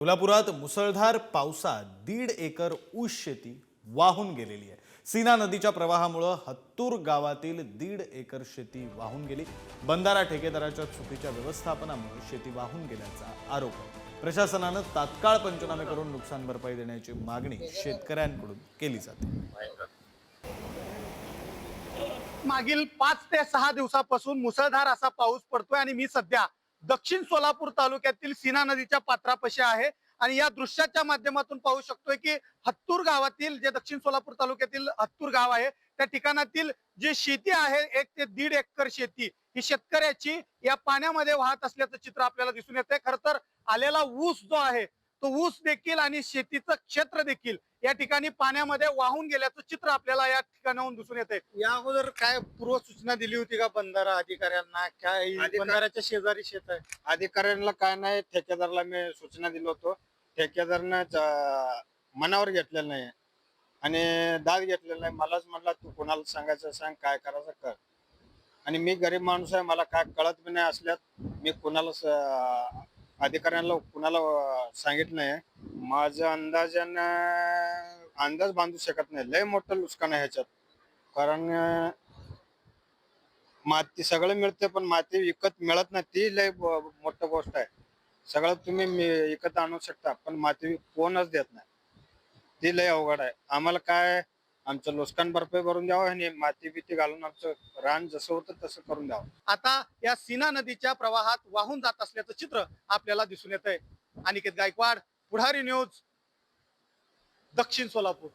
कोल्हापुरात मुसळधार पावसात दीड एकर ऊस शेती वाहून गेलेली आहे. सीना नदीच्या प्रवाहामुळं हत्तूर गावातील दीड एकर शेती वाहून गेली. बंधारा ठेकेदाराच्या चुकीच्या व्यवस्थापनामुळे शेती वाहून गेल्याचा आरोप आहे. प्रशासनानं तात्काळ पंचनामे करून नुकसान भरपाई देण्याची मागणी शेतकऱ्यांकडून केली जाते. मागील पाच ते सहा दिवसापासून मुसळधार असा पाऊस पडतोय आणि मी सध्या दक्षिण सोलापूर तालुक्यातील सीना नदीच्या पात्रापाशी आहे. आणि या दृश्याच्या माध्यमातून पाहू शकतोय की हत्तूर गावातील जे दक्षिण सोलापूर तालुक्यातील हत्तूर गाव आहे त्या ठिकाणातील जी शेती आहे एक ते दीड एकर शेती ही शेतकऱ्याची या पाण्यामध्ये वाहत असल्याचं चित्र आपल्याला दिसून येते खर तर आलेला ऊस जो आहे तो ऊस देखील आणि शेतीचं क्षेत्र देखील या ठिकाणी पाण्यामध्ये वाहून गेल्याचं चित्र आपल्याला या ठिकाणाहून दिसून येते या अगोदर काय पूर्व सूचना दिली होती का बंधारा अधिकाऱ्यांना? काय अधिकार- बंधाऱ्याच्या शेजारी शेत आहे? अधिकाऱ्यांना काय नाही ठेकेदारला मी सूचना दिली होतो. ठेकेदारनं ज- मनावर घेतलेलं नाही आणि दाद घेतलेला नाही. मलाच म्हटलं तू कोणाला सांगायचं सांग काय करायचं कर. आणि मी गरीब माणूस आहे मला काय कळत बी नाही असल्यात. मी कुणाला अधिकाऱ्यांना कुणाला सांगितलं नाही. माझ्या अंदाजानं अंदाज बांधू शकत नाही. लय मोठं नुकसान आहे ह्याच्यात. कारण माती सगळं मिळते पण माती विकत मिळत नाही. ती लय मोठं गोष्ट आहे. सगळं तुम्ही विकत आणू शकता पण माती कोणच देत नाही. ती लय अवघड आहे. आम्हाला काय आमचं नुकसान भरपाई भरून द्यावं आणि माती बिती घालून आमचं रान जसं होतं तसं करून द्यावं. आता या सीना नदीच्या प्रवाहात वाहून जात असल्याचं चित्र आपल्याला दिसून येत आहे अनिकेत गायकवाड पुढारी न्यूज दक्षिण सोलापूर.